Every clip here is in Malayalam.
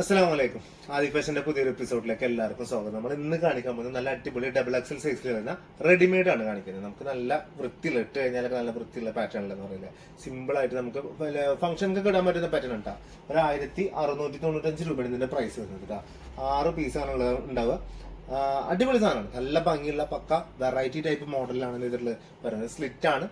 അസ്സാം വലൈക്കും ഫാഷന്റെ പുതിയൊരു എപ്പിസോഡിലേക്ക് എല്ലാവർക്കും സ്വാഗതം. നമ്മൾ ഇന്ന് കാണിക്കാൻ പോകുന്നത് നല്ല അടിപൊളി ഡബിൾ എക്സൽ സൈസിൽ വരുന്ന റെഡിമെയ്ഡ് ആണ് കാണിക്കുന്നത്. നമുക്ക് നല്ല വൃത്തിയുള്ള ഇട്ട് കഴിഞ്ഞാലൊക്കെ നല്ല വൃത്തിയുള്ള പാറ്റേൺ പാറ്റേണിലെന്ന് പറയുന്നത്. സിമ്പിൾ ആയിട്ട് നമുക്ക് ഫംഗ്ഷനൊക്കെ ഇടാൻ പറ്റുന്ന പാറ്റേൺ ഉണ്ടാ ഒരു ആയിരത്തി അറുന്നൂറ്റി തൊണ്ണൂറ്റഞ്ച് രൂപയാണ് ഇതിന്റെ പ്രൈസ് വരുന്നത് കേട്ടോ. ആറ് പീസാണ് ഉള്ളത് ഉണ്ടാവുക. അടിപൊളി സാധനമാണ്. നല്ല ഭംഗിയുള്ള പക്ക വെറൈറ്റി ടൈപ്പ് മോഡലാണ് ഇതിൽ വരുന്നത്. സ്ലിറ്റ് ആണ്.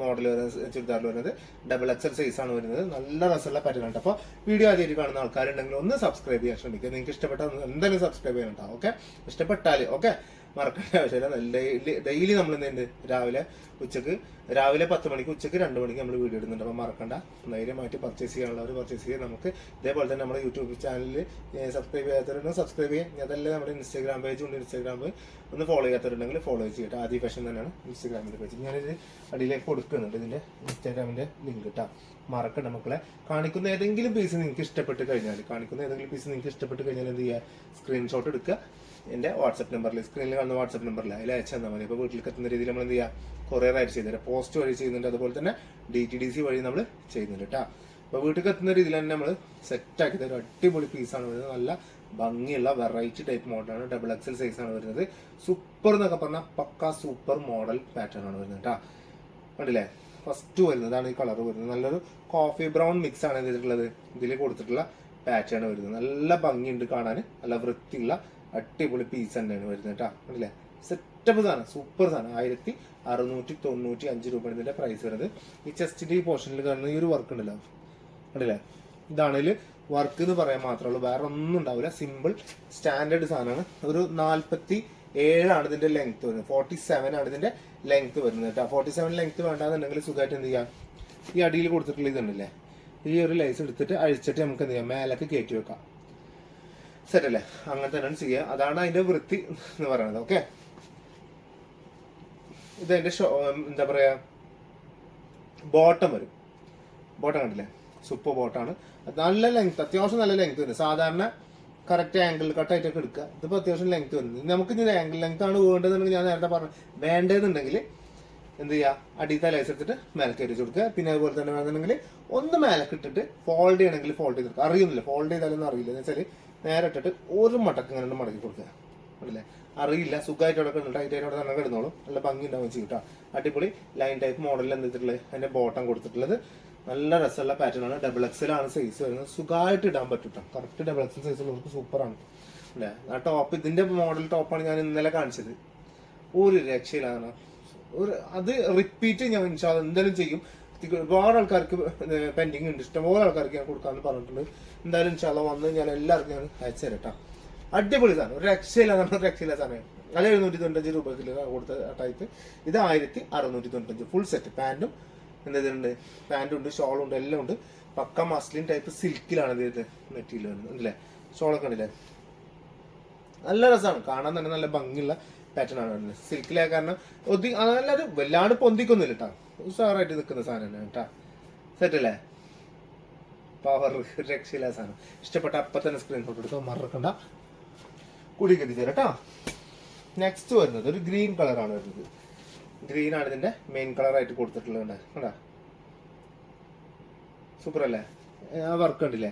മോഡൽ വരുന്നത് ചുരിദാറിൽ വരുന്നത്. ഡബിൾ എക്സൽ സൈസ് ആണ് വരുന്നത്. നല്ല രസമുള്ള പാറ്റേൺ അപ്പോൾ വീഡിയോ ആദ്യമായിട്ട് കാണുന്ന ആൾക്കാരുണ്ടെങ്കിൽ ഒന്ന് സബ്സ്ക്രൈബ് ചെയ്യാൻ ശ്രമിക്കുക. നിങ്ങൾക്ക് ഇഷ്ടപ്പെട്ട എന്തായാലും സബ്സ്ക്രൈബ് ചെയ്യണം ഓക്കെ ഇഷ്ടപ്പെട്ടാൽ ഓക്കെ മറക്കേണ്ട ആവശ്യമില്ല. ഡെയിലി ഡെയിലി നമ്മൾ എന്ത് രാവിലെ ഉച്ചയ്ക്ക് രാവിലെ പത്ത് മണിക്ക് ഉച്ചയ്ക്ക് രണ്ട് മണിക്ക് നമ്മൾ വീഡിയോ ഇടുന്നുണ്ട്. അപ്പോൾ മറക്കണ്ട. ധൈര്യമായിട്ട് പർച്ചേസ് ചെയ്യാനുള്ളവർ പർച്ചേസ് ചെയ്യാൻ നമുക്ക് ഇതേപോലെ തന്നെ നമ്മുടെ യൂട്യൂബ് ചാനലിൽ സബ്സ്ക്രൈബ് ചെയ്യാത്തവരുണ്ടെങ്കിൽ സബ്സ്ക്രൈബ് ചെയ്യാം. അതല്ല നമ്മുടെ ഇൻസ്റ്റാഗ്രാം പേജ് ഉണ്ട്. ഇൻസ്റ്റാഗ്രാം ഒന്ന് ഫോളോ ചെയ്യാത്തവരുണ്ടെങ്കിൽ ഫോളോ ചെയ്യട്ടെ. ആദ്യ ഫാഷൻ തന്നെയാണ് ഇൻസ്റ്റാഗ്രാമിന്റെ പേജ് ഞാനിത് അടിയിലേക്ക് കൊടുക്കുന്നുണ്ട്. ഇതിന്റെ ഇൻസ്റ്റാഗ്രാമിന്റെ ലിങ്ക് കിട്ടാം മറക്കണ്ട മക്കളെ. കാണിക്കുന്ന ഏതെങ്കിലും പീസ് നിങ്ങൾക്ക് ഇഷ്ടപ്പെട്ട് കഴിഞ്ഞാൽ കാണിക്കുന്ന ഏതെങ്കിലും പീസ് നിങ്ങൾക്ക് ഇഷ്ടപ്പെട്ട് കഴിഞ്ഞാൽ എന്ത് ചെയ്യുക? സ്ക്രീൻഷോട്ട് എടുക്കുക. എന്റെ വാട്സപ്പ് നമ്പറിൽ സ്ക്രീനിൽ കാണുന്ന വാട്സപ്പ് നമ്പറിൽ അതിൽ അയച്ചു തന്നാൽ മതി. അപ്പോൾ വീട്ടിലേക്ക് എത്തുന്ന രീതിയിൽ നമ്മൾ എന്ത് ചെയ്യുക കൊറിയർ ആയിട്ട് ചെയ്തുതരാം പോസ്റ്റ് വഴി ചെയ്യുന്നുണ്ട്. അതുപോലെ തന്നെ ഡി ടി ഡി സി വഴി നമ്മൾ ചെയ്യുന്നുണ്ട് കേട്ടോ അപ്പോൾ വീട്ടിൽ എത്തുന്ന രീതിയിൽ തന്നെ നമ്മൾ സെറ്റാക്കി തരും. അടിപൊളി പീസാണ് വരുന്നത്. നല്ല ഭംഗിയുള്ള വെറൈറ്റി ടൈപ്പ് മോഡലാണ് ഡബിൾ എക്സൽ സൈസ് ആണ് വരുന്നത്. സൂപ്പർ എന്നൊക്കെ പറഞ്ഞാൽ പക്ക സൂപ്പർ മോഡൽ പാറ്റേൺ ആണ് വരുന്നത് കേട്ടോ കണ്ടില്ലേ? ഫസ്റ്റ് വരുന്നതാണ് ഈ കളർ വരുന്നത്. നല്ലൊരു കോഫി ബ്രൗൺ മിക്സ് ആണ് ചെയ്തിട്ടുള്ളത് ഇതിൽ കൊടുത്തിട്ടുള്ള പാറ്റേൺ വരുന്നത്. നല്ല ഭംഗിയുണ്ട് കാണാൻ നല്ല വൃത്തിയുള്ള അടിപൊളി പീസ് തന്നെയാണ് വരുന്നത് കേട്ടോ അല്ലേ സെറ്റപ്പ് സാധനം സൂപ്പർ സാധനം. ആയിരത്തി അറുന്നൂറ്റി തൊണ്ണൂറ്റി അഞ്ച് രൂപയാണ് പ്രൈസ് വരുന്നത്. ഈ ചെസ്റ്റിന്റെ ഈ പോർഷനിൽ കാണുന്ന ഈ ഒരു വർക്ക് ഉണ്ടല്ലോ. കണ്ടില്ലേ? ഇതാണെങ്കിൽ വർക്ക് എന്ന് പറയാൻ മാത്രമേ വേറെ ഒന്നും ഉണ്ടാവില്ല സിമ്പിൾ സ്റ്റാൻഡേർഡ് സാധനമാണ്. ഒരു നാൽപ്പത്തി ഏഴാണ് ഇതിന്റെ ലെങ്ത് വരുന്നത്. ഫോർട്ടി സെവൻ ആണ് ഇതിന്റെ ലെങ്ത് വരുന്നത് കേട്ടോ ഫോർട്ടി സെവൻ ലെങ്ത് വേണ്ടാന്നുണ്ടെങ്കിൽ സുഖമായിട്ട് എന്ത് ചെയ്യാം? ഈ അടിയിൽ കൊടുത്തിട്ടുള്ള ഇതുണ്ടല്ലേ? ഈ ഒരു ലൈസ് എടുത്തിട്ട് അഴിച്ചിട്ട് നമുക്ക് എന്ത് ചെയ്യാം? മേലേക്ക് കയറ്റി വെക്കാം. സെറ്റ് അല്ലേ അങ്ങനെ തന്നെയാണ് ചെയ്യുക. അതാണ് അതിന്റെ വൃത്തി എന്ന് പറയുന്നത്. ഓക്കെ ഇത് എന്റെ ഷോ എന്താ പറയാ? ബോട്ടം വരും. ബോട്ടം കണ്ടില്ലേ? സൂപ്പർ ബോട്ടാണ് നല്ല ലെങ്ത് അത്യാവശ്യം നല്ല ലെങ്ത് വരും. സാധാരണ കറക്റ്റ് ആംഗിൾ കട്ടായിട്ടൊക്കെ എടുക്കുക. ഇതിപ്പോൾ അത്യാവശ്യം ലെങ്ത് വരുന്നത് നമുക്ക് ഇനി ആംഗിൾ ലെങ്ത് ആണ് വേണ്ടതെന്നുണ്ടെങ്കിൽ ഞാൻ നേരത്തെ പറഞ്ഞു വേണ്ടതെന്നുണ്ടെങ്കിൽ എന്ത് ചെയ്യുക? അടിയത്തെ ലൈസ് എടുത്തിട്ട് മേലെ കയറ്റി കൊടുക്കുക. പിന്നെ അതുപോലെ തന്നെ വേണമെന്നുണ്ടെങ്കിൽ ഒന്ന് മേലേക്ക് ഇട്ടിട്ട് ഫോൾഡ് ചെയ്യണമെങ്കിൽ ഫോൾഡ് ചെയ്ത് കൊടുക്കുക. അറിയുന്നില്ല? ഫോൾഡ് ചെയ്താലൊന്നും അറിയില്ല. എന്ന് വെച്ചാൽ നേരെ ഇട്ടിട്ട് ഒരു മടക്ക് ഇങ്ങനെ മടക്കി കൊടുക്കുക. അല്ലേ അറിയില്ല സുഖമായിട്ട് അവിടെ കിടന്നു ടൈറ്റ് അവിടെ തന്നെ കിടന്നോളും. നല്ല ഭംഗി ഉണ്ടാവും ചെയ്യും കേട്ടോ അടിപൊളി ലൈൻ ടൈപ്പ് മോഡലിൽ എന്തിട്ടുള്ളത് അതിന്റെ ബോട്ടം കൊടുത്തിട്ടുള്ളത്. നല്ല രസമുള്ള പാറ്റേൺ ആണ്. ഡബിൾ എക്സൽ ആണ് സൈസ് വരുന്നത്. സുഖമായിട്ട് ഇടാൻ പറ്റും കേട്ടോ കറക്റ്റ് ഡബിൾ എക്സൽ സൈസ് ഉള്ളവർക്ക് സൂപ്പറാണ് അല്ലേ? ആ ടോപ്പ് ഇതിന്റെ മോഡൽ ടോപ്പാണ് ഞാൻ ഇന്നലെ കാണിച്ചത്. ഒരു രക്ഷയിലാണ് ഒരു അത് റിപ്പീറ്റ് ഞാൻ ഇൻഷാൽ എന്തായാലും ചെയ്യും. ഇത് ഒരുപാട് ആൾക്കാർക്ക് പെൻഡിങ് ഉണ്ട്. ഇഷ്ടംപോലെ ആൾക്കാർക്ക് ഞാൻ കൊടുക്കാമെന്ന് പറഞ്ഞിട്ടുണ്ട്. എന്തായാലും ഇൻഷാല്ല വന്ന് ഞാൻ എല്ലാവർക്കും ഞാൻ അയച്ചു തരാം ട്ടോ. അടിപൊളി സാധനം. ഒരു രക്ഷയില്ല നമ്മൾ രക്ഷയില്ല സാധനം അത് എഴുന്നൂറ്റി തൊണ്ണൂറ്റഞ്ച് രൂപയ്ക്ക് കൊടുത്ത ടൈപ്പ് ഇത് ആയിരത്തി അറുന്നൂറ്റി തൊണ്ണൂറ്റഞ്ച് ഫുൾ സെറ്റ് പാന്റും എന്തെങ്കിലും പാന്റും ഉണ്ട് ഷോളും ഉണ്ട് എല്ലാം ഉണ്ട്. പക്ക മസ്ലിൻ ടൈപ്പ് സിൽക്കിലാണ് ഇത് മെറ്റീരിയൽ വരുന്നത്. അല്ലേ? ഷോളൊക്കെ ഉണ്ടല്ലേ നല്ല രസമാണ് കാണാൻ തന്നെ നല്ല ഭംഗിയുള്ള പാറ്റേൺ ആണ് കാരണം ഒതി അതല്ലാതെ വല്ലാണ്ട് പൊന്തിക്കൊന്നുമില്ല കേട്ടോ ഉഷാറായിട്ട് നിൽക്കുന്ന സാധനം തന്നെ കേട്ടോ. സെറ്റ് അല്ലേ പവർ രക്ഷയില്ല സാധനം. ഇഷ്ടപ്പെട്ട അപ്പൊ തന്നെ സ്ക്രീൻഷോട്ട് എടുത്തോ മറക്കണ്ട. കൂടി തരാം കേട്ടോ നെക്സ്റ്റ് വരുന്നത് ഒരു ഗ്രീൻ കളറാണ് വരുന്നത്. ഗ്രീൻ ആണ് ഇതിന്റെ മെയിൻ കളറായിട്ട് കൊടുത്തിട്ടുള്ളത് കണ്ടാ? സൂപ്പർ അല്ലേ? വർക്ക് ഉണ്ടല്ലേ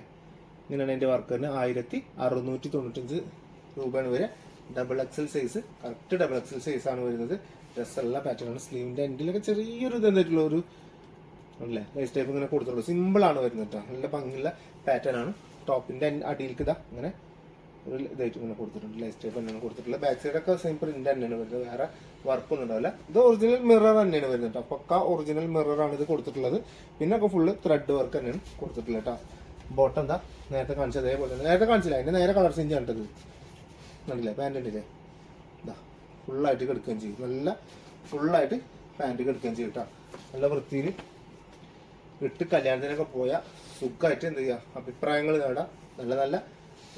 ഇങ്ങനെയാണ് എന്റെ വർക്ക് തന്നെ ആയിരത്തി അറുന്നൂറ്റി തൊണ്ണൂറ്റഞ്ച് രൂപയാണ് വരെ double XL size correct double XL size ആണ് വരുന്നത്. ഡ്രസ്സുള്ള പാറ്റേൺ ആണ്. സ്ലീവിന്റെ എൻഡിലൊക്കെ ചെറിയൊരു ഇത് എന്തായിട്ടുള്ള ഒരു അല്ലേ ലൈസ് ടൈപ്പ് ഇങ്ങനെ കൊടുത്തുള്ളൂ സിമ്പിൾ ആണ് വരുന്നത് കേട്ടോ നല്ല ഭംഗിയുള്ള പാറ്റേൺ ആണ്. ടോപ്പിന്റെ അടിയിലേക്ക് ഇതാ ഇങ്ങനെ ഒരു ഇതായിട്ട് ഇങ്ങനെ കൊടുത്തിട്ടുണ്ട്. ലൈസ് ടൈപ്പ് തന്നെയാണ് കൊടുത്തിട്ടുള്ളത് ബാക്ക് സൈഡൊക്കെ സെയിം പ്രിന്റ് തന്നെയാണ് വരുന്നത്. വേറെ വർക്ക് ഒന്നും ഉണ്ടാവില്ല. ഇത് ഒറിജിനൽ മിറർ തന്നെയാണ് വരുന്നത് കേട്ടോ പക്ക ഒറിജിനൽ ആണ് ഇത് കൊടുത്തിട്ടുള്ളത്. പിന്നെ ഒക്കെ ഫുള്ള് ത്രെഡ് വർക്ക് തന്നെയാണ് കൊടുത്തിട്ടുള്ളത് കേട്ടോ ബോട്ടം എന്താ നേരത്തെ കാണിച്ചത്. അതേപോലെ നേരത്തെ കാണിച്ചില്ല. അതിന്റെ നേരെ കളർ ചേഞ്ച് കണ്ടത് കണ്ടില്ലേ? പാന്റ് കണ്ടില്ലേ ഇതാ ഫുള്ളായിട്ട് കിടക്കുകയും ചെയ്യും. നല്ല ഫുള്ളായിട്ട് പാന്റ് കിടക്കുകയും ചെയ്യും കേട്ടോ നല്ല വൃത്തിയിൽ ഇട്ട് കല്യാണത്തിനൊക്കെ പോയാൽ സുഖമായിട്ട് എന്ത് ചെയ്യുക അഭിപ്രായങ്ങൾ നേടാം. നല്ല നല്ല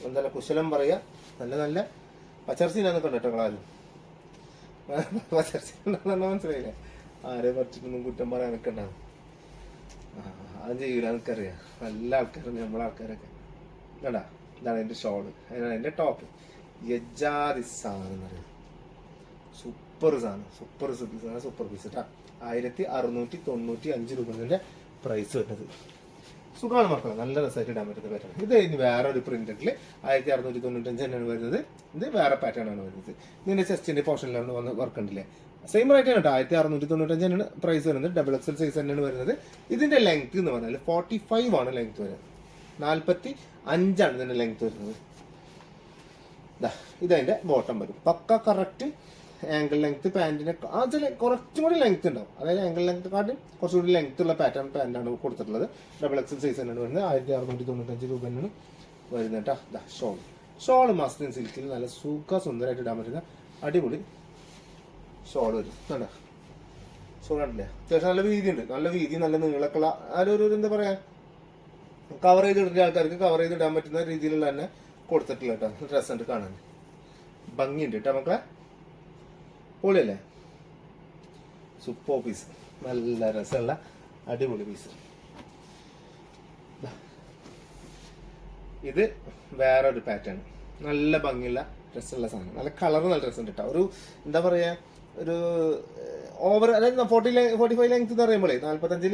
എന്താ കുശലം പറയുക നല്ല നല്ല പച്ചർച്ചീനാന്നൊക്കെ ഉണ്ട് കേട്ടോ നിങ്ങളാരും? മനസ്സിലായില്ലേ? ആരെ പറിച്ചിട്ടൊന്നും കുറ്റം പറയാൻ നിൽക്കണ്ടാവും അത് ചെയ്യൂല എനിക്കറിയാം. നല്ല ആൾക്കാരും നമ്മളെ ആൾക്കാരൊക്കെ. കണ്ടാ? ഇതാണ് എന്റെ ഷോൾ. അതിനാണ് എന്റെ ടോപ്പ്. യജാതി സാധനം. എന്ന് പറയുന്നത് സൂപ്പർ സാധനം സൂപ്പർ സാധനം സൂപ്പർ പീസ് കേട്ടോ ആയിരത്തി അറുന്നൂറ്റി തൊണ്ണൂറ്റി അഞ്ച് രൂപേന്റെ പ്രൈസ് വരുന്നത്. സുഖമാണ് മക്കളെ. നല്ല രസമായിട്ട് ഇടാൻ പറ്റുന്ന പാറ്റേൺ ഇത് ഇനി വേറെ ഒരു പ്രിന്റഡിൽ ആയിരത്തി അറുന്നൂറ്റി തൊണ്ണൂറ്റഞ്ച് തന്നെയാണ് വരുന്നത്. ഇത് വേറെ പാറ്റേൺ ആണ് വരുന്നത്. ഇതിന്റെ ചെസ്റ്റിന്റെ പോർഷനിലാണ് വന്ന് വർക്ക് ഉണ്ടല്ലേ? സെയിം റേറ്റ് ആണ് കേട്ടോ. ആയിരത്തി അറുന്നൂറ്റി തൊണ്ണൂറ്റഞ്ച് തന്നെയാണ് പ്രൈസ് വരുന്നത്. ഡബിൾ എക്സൽ സൈസ് തന്നെയാണ് വരുന്നത്. ഇതിന്റെ ലെങ്ത് എന്ന് പറഞ്ഞാൽ ഫോർട്ടി ഫൈവ് ആണ് ലെങ്ത് വരുന്നത്. നാൽപ്പത്തി അഞ്ചാണ് ഇതിന്റെ ലെങ്ത് വരുന്നത്. ദാ, ഇതതിന്റെ ബോട്ടം വരും. പക്ക കറക്റ്റ് ആംഗിൾ ലെങ്ത് പാന്റിന് അത് കുറച്ചും കൂടി ലെങ്ത് ഉണ്ടാവും. അതായത് ആംഗിൾ ലെങ്ത് കുറച്ചും കൂടി ലെങ്ത് ഉള്ള പാറ്റേൺ പാന്റാണ് കൊടുത്തിട്ടുള്ളത്. ഡബിൾ എക്സൽ സൈസ് തന്നെയാണ് വരുന്നത്. ആയിരത്തി അറുന്നൂറ്റി തൊണ്ണൂറ്റഞ്ച് രൂപ തന്നെയാണ് വരുന്നത് കേട്ടോ. ഷോൾ ഷോൾ മസ്ലിൻ സിൽക്കിൽ നല്ല സുഖ സുന്ദരമായിട്ട് ഇടാൻ പറ്റുന്ന അടിപൊളി ഷോൾ വരും. ഷോൾ കണ്ടില്ലേ? അത്യാവശ്യം നല്ല വീതി ഉണ്ട് നല്ല വീതി നല്ല നീളക്കുള്ള അതിലൊരു എന്താ പറയാ? കവർ ചെയ്ത് ഇടുന്ന ആൾക്കാർക്ക് കവർ ചെയ്ത് ഇടാൻ പറ്റുന്ന രീതിയിലുള്ള തന്നെ കൊടുത്തിട്ടില്ല കേട്ടോ. ഡ്രസ് ഉണ്ട് കാണാൻ. ഭംഗിയുണ്ട് കേട്ടോ മക്കളെ. പൊളിയല്ലേ? സൂപ്പർ പീസ് നല്ല രസമുള്ള അടിപൊളി പീസ് ഇത് വേറെ ഒരു പാറ്റേൺ നല്ല ഭംഗിയുള്ള ഡ്രസ്സുള്ള സാധനം. നല്ല കളർ നല്ല ഡ്രസ്സ് ഉണ്ട് കേട്ടോ. ഒരു എന്താ പറയാ ഒരു ഓവർ അതായത് ഫോർട്ടി ഫോർട്ടി ഫൈവ് ലെങ്ത് എന്ന് പറയുമ്പോൾ നാല്പത്തഞ്ച്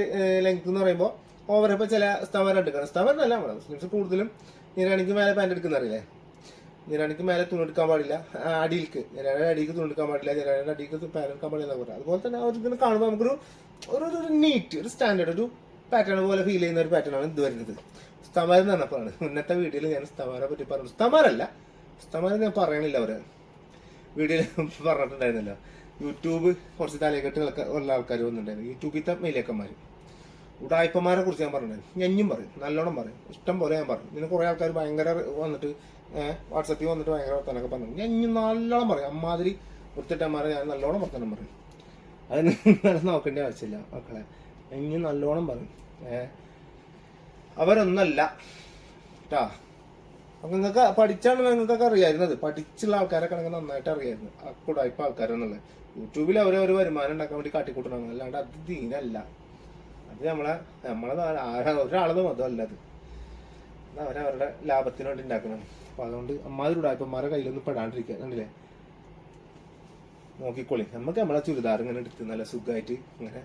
ലെങ്ത് എന്ന് പറയുമ്പോൾ ഓവർ ഇപ്പൊ ചില സ്ഥമരം എടുക്കണം സ്ഥമരം അല്ല മുസ്ലിംസ് കൂടുതലും നീരാണിക്ക് മേലെ പാന്റ് എടുക്കുന്ന അറിയില്ലേ? നിരാണിക്ക് മേലെ തുണിയെടുക്കാൻ പാടില്ല. അടിയിൽക്ക്. അടിയിൽ അടിയിലേക്ക് തുണിയെടുക്കാൻ പാടില്ല. നിരാണിയുടെ അടിയിലേക്ക് പാൻ എടുക്കാൻ പാടില്ല എന്ന് പറയാം. അതുപോലെ തന്നെ അവർ ഇങ്ങനെ കാണുമ്പോൾ നമുക്കൊരു ഒരു ഒരു നീറ്റ് ഒരു സ്റ്റാൻഡേർഡ് ഒരു പാറ്റേൺ പോലെ ഫീൽ ചെയ്യുന്ന ഒരു പാറ്റേൺ ആണ് ഇത് വരുന്നത്. സ്തമാരം എന്ന് പറഞ്ഞപ്പോഴാണ് മുന്നത്തെ വീഡിയോയിൽ ഞാൻ സ്തമാരെ പറ്റി പറഞ്ഞു. സ്തമാരല്ല സ്തമാരം ഞാൻ പറയണില്ല അവർ. വീഡിയോയിൽ പറഞ്ഞിട്ടുണ്ടായിരുന്നല്ലോ. യൂട്യൂബ് കുറച്ച് തലക്കെട്ട് ഉള്ള ആൾക്കാർ വന്നിട്ടുണ്ടായിരുന്നു. യൂട്യൂബിലത്തെ മേലേക്കന്മാർ ഉടായ്പന്മാരെ കുറിച്ച് ഞാൻ പറഞ്ഞു ഞഞ്ഞും പറയും. നല്ലോണം പറയും. ഇഷ്ടം പോലെ ഞാൻ പറയും. ഇതിന് കുറെ ആൾക്കാർ ഭയങ്കര വന്നിട്ട് വാട്സപ്പിൽ വന്നിട്ട് ഭയങ്കര വർത്തനൊക്കെ പറഞ്ഞു ഞഞ്ഞും നല്ലോണം പറയും. അമ്മാതിരി വൃത്തിട്ടന്മാരെ ഞാൻ നല്ലോണം വർത്തനം പറയും. അത് നിങ്ങൾ നോക്കേണ്ട ആവശ്യമില്ല മക്കളെ. ഞഞ്ഞും നല്ലോണം പറയും. അവരൊന്നല്ല. കേട്ടാ അപ്പൊ നിങ്ങൾക്ക് പഠിച്ചാണ് നിങ്ങൾക്കൊക്കെ അറിയായിരുന്നത്. പഠിച്ചുള്ള ആൾക്കാരൊക്കെ ആണെങ്കിൽ നന്നായിട്ട് അറിയായിരുന്നു. ആ കുടായ്പ ആൾക്കാരെന്നുള്ളത് യൂട്യൂബിൽ അവരെ ഒരു വരുമാനം ഉണ്ടാക്കാൻ വേണ്ടി കാട്ടിക്കൂട്ടണം അല്ലാണ്ട് അത് ദീനല്ല അത് നമ്മളെ നമ്മളെ ഒരാളത് മതമല്ല അത്. അവരവരുടെ ലാഭത്തിന് വേണ്ടി ഉണ്ടാക്കണം. അപ്പൊ അതുകൊണ്ട് അമ്മാതിരി ഉടായ്പന്മാരെ കയ്യിലൊന്നും പെടാണ്ടിരിക്കുക കണ്ടില്ലേ? നോക്കിക്കോളി. നമുക്ക് നമ്മളെ ചുരിദാർ ഇങ്ങനെ എടുത്ത് നല്ല സുഖമായിട്ട് ഇങ്ങനെ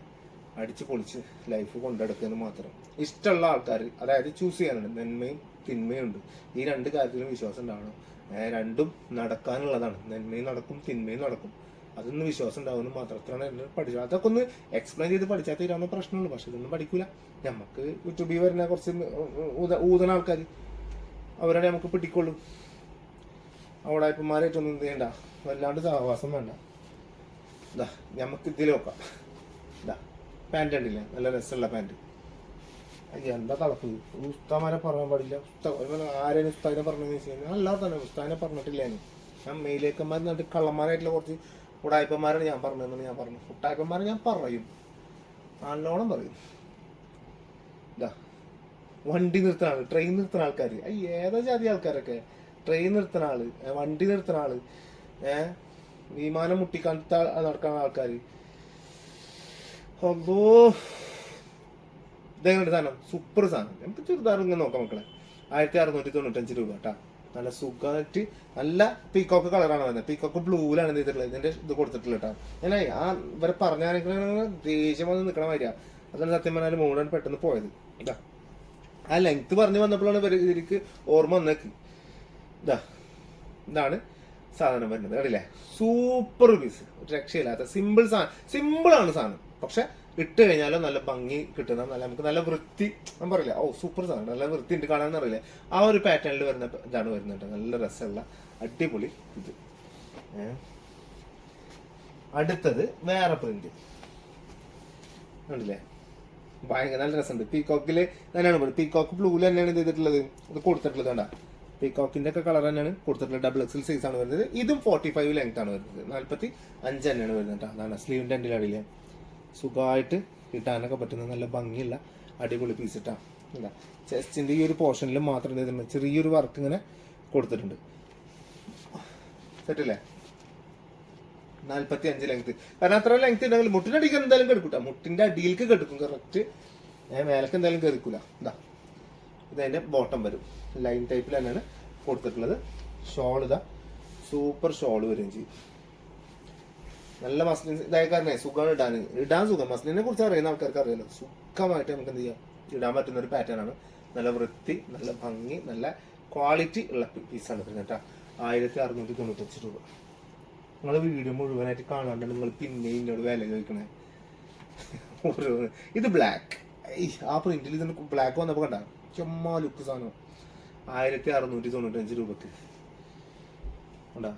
അടിച്ച് പൊളിച്ച് ലൈഫ് കൊണ്ടെടുക്കുന്നത് മാത്രം. ഇഷ്ടമുള്ള ആൾക്കാർ അതായത് ചൂസ് ചെയ്യാനുണ്ട്. നന്മയും തിന്മയും ഉണ്ട്. ഈ രണ്ട് കാര്യത്തിലും വിശ്വാസം ഉണ്ടാവണം. രണ്ടും നടക്കാനുള്ളതാണ്. നന്മയും നടക്കും തിന്മയും നടക്കും. അതൊന്ന് വിശ്വാസം ഉണ്ടാവുന്നു മാത്രമാണ് എന്നെ പഠിച്ചത് അതൊക്കെ ഒന്ന് എക്സ്പ്ലെയിൻ ചെയ്ത് പഠിച്ചാൽ തീരാവുന്ന പ്രശ്നമുള്ളൂ പക്ഷെ ഇതൊന്നും പഠിക്കൂല. നമുക്ക് യൂട്യൂബിൽ വരുന്ന കുറച്ച് ഊത ഊതണ ആൾക്കാർ അവരുടെ നമുക്ക് പിടിക്കൊള്ളൂ. അവിടെ ഇപ്പന്മാരായിട്ടൊന്നും എന്ത് ചെയ്യണ്ട. വല്ലാണ്ട് സഹവാസം വേണ്ട. ഇതാ നമുക്ക് ഇതിൽ നോക്കാം. ഇതാ പാന്റ് ഉണ്ടില്ല നല്ല രസമുള്ള പാന്റ് എന്താ തളപ്പ്? ഉസ്താമാരെ പറയാൻ പാടില്ല. ആരെയും ഉസ്താദിനെ പറഞ്ഞെന്ന് വെച്ച് കഴിഞ്ഞാൽ പറഞ്ഞിട്ടില്ല ഞാൻ. മെയിലേക്കന്മാർ എന്നിട്ട് കള്ളന്മാരായിട്ടുള്ള കുറച്ച് ഉടായ്പന്മാരാണ് ഞാൻ പറഞ്ഞതെന്ന് ഞാൻ പറഞ്ഞു ഉട്ടായ്പന്മാരെ ഞാൻ പറയും. നല്ലോണം പറയും. ഇതാ വണ്ടി നിർത്തുന്ന ആൾ ട്രെയിൻ നിർത്തുന്ന ആൾക്കാർ ഈ ഏതാ ജാതി ആൾക്കാരൊക്കെ. ട്രെയിൻ നിർത്തുന്ന ആൾ വണ്ടി നിർത്തുന്ന ആൾ ഏ വിമാനം മുട്ടിക്കാത്ത നടക്കുന്ന ആൾക്കാർ അതോ ഇതെങ്ങനെ സാധനം സൂപ്പർ സാധനം. നമുക്ക് ചുരിദാർ ഇങ്ങനെ നോക്കാം മക്കളെ. ആയിരത്തി അറുന്നൂറ്റി തൊണ്ണൂറ്റഞ്ച് രൂപ കേട്ടാ. നല്ല സുഖമായിട്ട് നല്ല പീക്കോക്ക് കളറാണ് വരുന്നത്. പീക്കോക്ക് ബ്ലൂവിലാണ് എന്ത് ചെയ്തിട്ടുള്ളത്? ഇതിന്റെ ഇത് കൊടുത്തിട്ടുള്ളത് കേട്ടോ ഞാൻ ആ ഇവരെ പറഞ്ഞാണെങ്കിൽ ദേഷ്യം വന്ന് നിൽക്കണ മാതിരിയാ. അതാണ് സത്യം പറഞ്ഞാൽ മൂന്നാണ് പെട്ടെന്ന് പോയത്. ഇതാ. ആ ലെങ്ത് പറഞ്ഞു വന്നപ്പോഴാണ് ഇവർ ഇതിലേക്ക് ഓർമ്മ വന്നേക്ക്. ഇതാ. ഇതാണ് സാധനം വരുന്നത്. അല്ലേ സൂപ്പർ പീസ് രക്ഷയില്ലാത്ത. സിമ്പിൾ സാധനം സിമ്പിൾ ആണ് സാധനം. പക്ഷെ ഇട്ട് കഴിഞ്ഞാലും നല്ല ഭംഗി കിട്ടുന്ന നല്ല നമുക്ക് നല്ല വൃത്തി ഞാൻ പറയില്ല ഓ സൂപ്പർ സാധനം. നല്ല വൃത്തി ഉണ്ട് കാണാൻ അറിയില്ല ആ ഒരു പാറ്റേണിൽ വരുന്ന ഇതാണ് വരുന്നുണ്ട് നല്ല രസമുള്ള അടിപൊളി ഇത്. അടുത്തത് വേറെ പ്രിന്റ് ഉണ്ടല്ലേ ഭയങ്കര നല്ല രസമുണ്ട്. പീകോക്കിൽ തന്നെയാണ് പറയുന്നത് പീകോക്ക് ബ്ലൂ തന്നെയാണ് ഇത് ചെയ്തിട്ടുള്ളത്. ഇത് കൊടുത്തിട്ടുള്ളത് കണ്ട? പീകോക്കിന്റെ ഒക്കെ കളർ തന്നെയാണ് കൊടുത്തിട്ടുള്ളത്. ഡബിൾ എക്സൽ സൈസ് ആണ് വരുന്നത്. ഇതും ഫോർട്ടി ഫൈവ് ലെങ്ത് ആണ് വരുന്നത്. നാല്പത്തി അഞ്ച് തന്നെയാണ് വരുന്നത് അതാണ് സ്ലീവിന്റെ അടിയിലെ. സുഖമായിട്ട് ഇട്ടാനൊക്കെ പറ്റുന്ന നല്ല ഭംഗിയുള്ള അടിപൊളി പീസ് ഇട്ടാണ് എന്താ ചെസ്റ്റിന്റെ ഈ ഒരു പോർഷനിൽ മാത്രം ചെയ്തിട്ടുണ്ട് ചെറിയൊരു വർക്ക് ഇങ്ങനെ കൊടുത്തിട്ടുണ്ട്. സെറ്റല്ലേ നാൽപ്പത്തി അഞ്ച് ലെങ്ത് കാരണം അത്ര ലെങ്ത് ഉണ്ടെങ്കിൽ മുട്ടിന്റെ അടിക്ക് എന്തായാലും കെടുക്കൂട്ട. മുട്ടിന്റെ അടിയിലേക്ക് കെടുക്കും. കറക്റ്റ് മേലക്ക് എന്തായാലും കെടുക്കൂല ഇതാ. ഇതതിന്റെ ബോട്ടം വരും. ലൈൻ ടൈപ്പിൽ തന്നെയാണ് കൊടുത്തിട്ടുള്ളത്. ഷോൾ ഇതാ. സൂപ്പർ ഷോൾ വരും ചെയ്യും. നല്ല മസ്ലിൻ ഇതായ കാരണേ സുഖമാണ് ഇടാൻ ഇടാൻ സുഖം. മസ്ലിനെ കുറിച്ച് അറിയുന്ന ആൾക്കാർക്ക് അറിയാലോ. സുഖമായിട്ട് നമുക്ക് എന്ത് ചെയ്യാം? ഇടാൻ പറ്റുന്ന ഒരു പാറ്റേൺ ആണ്. നല്ല വൃത്തി നല്ല ഭംഗി നല്ല ക്വാളിറ്റി ഉള്ള പീസാണ് വരുന്നത് കേട്ടോ. ആയിരത്തി അറുന്നൂറ്റി തൊണ്ണൂറ്റഞ്ച് രൂപ. നിങ്ങൾ വീഡിയോ മുഴുവനായിട്ട് കാണാണ്ട് നിങ്ങൾ പിന്നെ എന്നോട് വില ചോദിക്കണേ. ഇത് ബ്ലാക്ക് ആ പ്രിന്റിൽ ഇതിന് ബ്ലാക്ക് വന്നപ്പോൾ കണ്ട? ചുമ്മാ ലുക്ക് സാധനം. ആയിരത്തി അറുന്നൂറ്റി തൊണ്ണൂറ്റഞ്ച് രൂപക്ക്. ഉണ്ടാ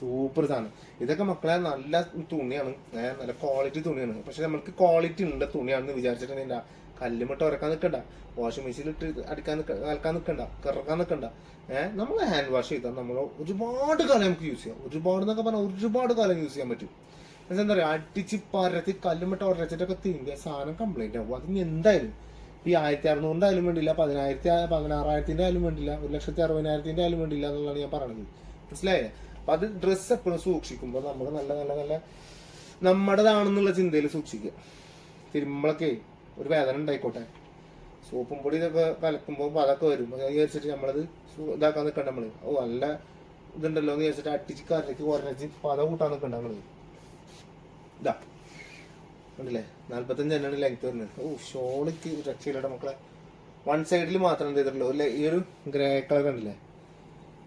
സൂപ്പർ സാധനം. ഇതൊക്കെ മക്കളെ നല്ല തുണിയാണ്. നല്ല ക്വാളിറ്റി തുണിയാണ്. പക്ഷെ നമ്മൾക്ക് ക്വാളിറ്റി ഉണ്ട് തുണിയാണെന്ന് വിചാരിച്ചിട്ടുണ്ടെങ്കിൽ കല്ലുമിട്ട് ഉറക്കാൻ നിൽക്കണ്ട വാഷിംഗ് മെഷീനിലിട്ട് അടിക്കാൻ നിൽക്ക അലക്കാൻ നിൽക്കണ്ട കിറക്കാൻ നിൽക്കണ്ട ഏഹ് നമ്മൾ ഹാൻഡ് വാഷ് ചെയ്താൽ നമ്മൾ ഒരുപാട് കാലം നമുക്ക് യൂസ് ചെയ്യാം. ഒരുപാട് എന്നൊക്കെ പറഞ്ഞാൽ ഒരുപാട് കാലം യൂസ് ചെയ്യാൻ പറ്റും. എന്താ പറയുക അടിച്ച് പരത്തി കല്ലുമിട്ട് ഉറച്ചിട്ടൊക്കെ തിരിഞ്ഞ സാധനം കംപ്ലൈന്റ് ആവും. അതിന് എന്തായാലും ഈ ആയിരത്തി അറുന്നൂറിന്റെ ആയാലും വേണ്ടില്ല പതിനായിരത്തി പതിനാറായിരത്തിന്റെ ആയാലും വേണ്ടില്ല ഒരു ലക്ഷത്തി അറുപതിനായിരത്തിന്റെ ആയാലും വേണ്ടില്ല എന്നുള്ളതാണ് ഞാൻ പറയുന്നത് മനസ്സിലായേ? അപ്പൊ അത് ഡ്രസ്സ് എപ്പോഴും സൂക്ഷിക്കുമ്പോൾ നമ്മൾ നല്ല നല്ല നല്ല നമ്മുടേതാണെന്നുള്ള ചിന്തയിൽ സൂക്ഷിക്കുക. തിരുമ്പളൊക്കെ ഒരു വേദന ഉണ്ടായിക്കോട്ടെ. സോപ്പും പൊടി ഇതൊക്കെ കലക്കുമ്പോൾ അതൊക്കെ വരും. അത് വിചാരിച്ചിട്ട് നമ്മളത് ഇതാക്കാൻ നിൽക്കണ്ട നമ്മൾ. ഓ നല്ല ഇതുണ്ടല്ലോ എന്ന് വിചാരിച്ചിട്ട് അട്ടിച്ച് കറിലേക്ക് കുറഞ്ഞ് പത കൂട്ടാൻ നിൽക്കണ്ട നമ്മൾ. ഇതാ. ഉണ്ടല്ലേ നാല്പത്തഞ്ച് തന്നെയാണ് ലെങ്ത് വരുന്നത്. ഓ ഷോളിക്ക് രക്ഷയില്ലട മക്കളെ. വൺ സൈഡിൽ മാത്രം എന്ത് ചെയ്തിട്ടുള്ളൂ? അല്ലെ? ഈ ഒരു ഗ്രേ കളർ കണ്ടില്ലേ?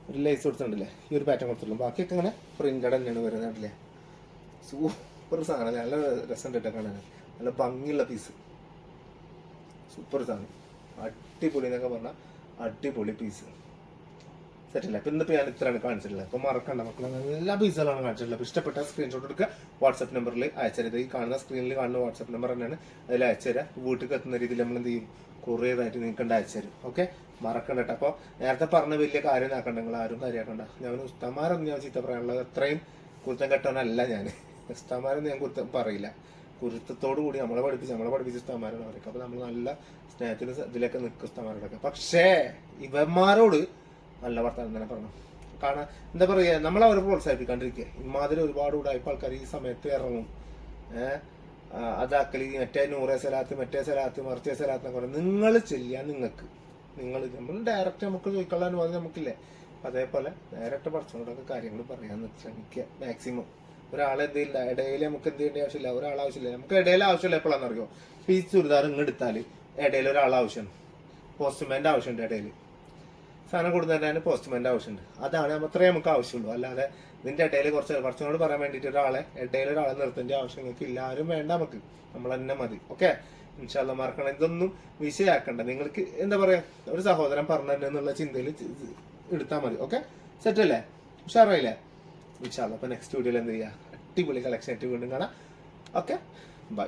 ഒരു ലേസ് കൊടുത്തിട്ടുണ്ടല്ലേ? ഈ ഒരു പാറ്റേൺ കൊടുത്തിട്ടുള്ളൂ. ബാക്കിയൊക്കെ ഇങ്ങനെ പ്രിന്റഡ് തന്നെയാണ് വരുന്നത് അല്ലേ സൂപ്പർ സാധനം നല്ല രസം കേട്ടോ കാണാൻ. നല്ല ഭംഗിയുള്ള പീസ് സൂപ്പർ സാധനം. അടിപൊളി എന്നൊക്കെ പറഞ്ഞാൽ അടിപൊളി പീസ് സെറ്റല്ല ഇപ്പൊ ഇന്നിപ്പോ ഞാൻ ഇത്രയാണ് കാണിച്ചിട്ടുള്ളത്. അപ്പൊ മറക്കണ്ട മക്കളെ. എല്ലാ പീസുകളാണ് കാണിച്ചിട്ടുള്ളത്. അപ്പൊ ഇഷ്ടപ്പെട്ട സ്ക്രീൻഷോട്ട് എടുക്കുക. വാട്സ്ആപ്പ് നമ്പറിൽ അയച്ചുതരാം ഈ കാണുന്ന സ്ക്രീനിൽ കാണുന്ന വാട്സ്ആപ്പ് നമ്പർ തന്നെയാണ്. അതിൽ അയച്ചുതരാം വീട്ടിൽ എത്തുന്ന രീതിയിൽ നമ്മൾ എന്ത് ചെയ്യും? കൊറിയറായിട്ട് നിങ്ങൾക്ക് അയച്ചുതരും ഓക്കെ മറക്കണ്ട കേട്ടോ. അപ്പോൾ നേരത്തെ പറഞ്ഞ വലിയ കാര്യം ആക്കണ്ട നിങ്ങൾ ആരും കാര്യമാക്കണ്ട. ഞാൻ ഉസ്താമാരൊന്നും ഞാൻ ചീത്ത പറയാനുള്ളത് അത്രയും കുരുത്തം കെട്ടവനല്ല ഞാൻ. ഉസ്താമാരൊന്നും ഞാൻ കുരുത്തം പറയില്ല. കുരുത്തത്തോടു കൂടി നമ്മളെ പഠിപ്പിച്ച് നമ്മളെ പഠിപ്പിച്ച ഉസ്താമാരാണ് അവരൊക്കെ. അപ്പോൾ നമ്മൾ നല്ല സ്നേഹത്തിന് ഇതിലൊക്കെ നിൽക്കും ഉസ്താമാരോടൊക്കെ പക്ഷേ ഇവന്മാരോട് നല്ല വർത്തമാനം തന്നെ പറഞ്ഞു. കാണാൻ എന്താ പറയുക നമ്മളെ അവരെ പ്രോത്സാഹിപ്പിക്കാണ്ടിരിക്കുക ഇമാതിരി ഒരുപാട് ഉടായ്പ ആൾക്കാർ ഈ സമയത്ത് ഇറങ്ങും. അതാക്കലി മറ്റേ നൂറേ സ്ഥലത്ത് മറ്റേ സ്ഥലത്ത് മറിച്ചേ സ്ഥലത്ത് പറയും. നിങ്ങൾ ചെല്ലാൻ നിങ്ങൾക്ക് നിങ്ങൾ നമ്മൾ ഡയറക്റ്റ് നമുക്ക് ചോദിക്കാനുള്ള അനുവാദം നമുക്കില്ലേ? അതേപോലെ ഡയറക്റ്റ് പഠിച്ചുകൊണ്ടൊക്കെ കാര്യങ്ങൾ പറയാൻ ശ്രമിക്കുക മാക്സിമം ഒരാളെ എന്തെങ്കിലും ഇടയിൽ നമുക്ക് എന്ത് ചെയ്യേണ്ട ആവശ്യമില്ല ഒരാൾ ആവശ്യമില്ല. നമുക്ക് ഇടയിൽ ആവശ്യമില്ല എപ്പോഴാണെന്ന് അറിയോ? ഇപ്പൊ ഈ ചുരിദാർ ഇങ്ങ് എടുത്താൽ ഇടയിൽ ഒരാൾ ആവശ്യമാണ്. പോസ്റ്റ്മാന്റെ ആവശ്യമുണ്ട് ഇടയിൽ സാധനം കൊടുക്കുന്നതിന് പോസ്റ്റ്മാന്റെ ആവശ്യമുണ്ട്. അതാണ് അത്രേ നമുക്ക് ആവശ്യമുള്ളൂ. അല്ലാതെ നിന്റെ ഇടയിൽ കുറച്ച് കുറച്ചുകൂടെ പറയാൻ വേണ്ടിയിട്ട് ഒരാളെ ഇടയിൽ ഒരാളെ നിർത്തേണ്ട ആവശ്യം നിങ്ങൾക്ക് ഇല്ല ആരും വേണ്ട നമുക്ക്. നമ്മൾ തന്നെ മതി. ഓക്കെ ഇൻഷാല്ല മറക്കണം ഇതൊന്നും വിഷയാക്കണ്ട. നിങ്ങൾക്ക് എന്താ പറയാ? ഒരു സഹോദരൻ പറഞ്ഞു എന്നുള്ള ചിന്തയിൽ എടുത്താൽ മതി. ഓക്കെ സെറ്റ് അല്ലേ? ഉഷാറായില്ലേ? ഇൻഷാല്ല അപ്പൊ നെക്സ്റ്റ് വീഡിയോയിൽ എന്ത് ചെയ്യാം? അടിപൊളി കളക്ഷൻ ആയിട്ട് വീണ്ടും കാണാം. Okay bye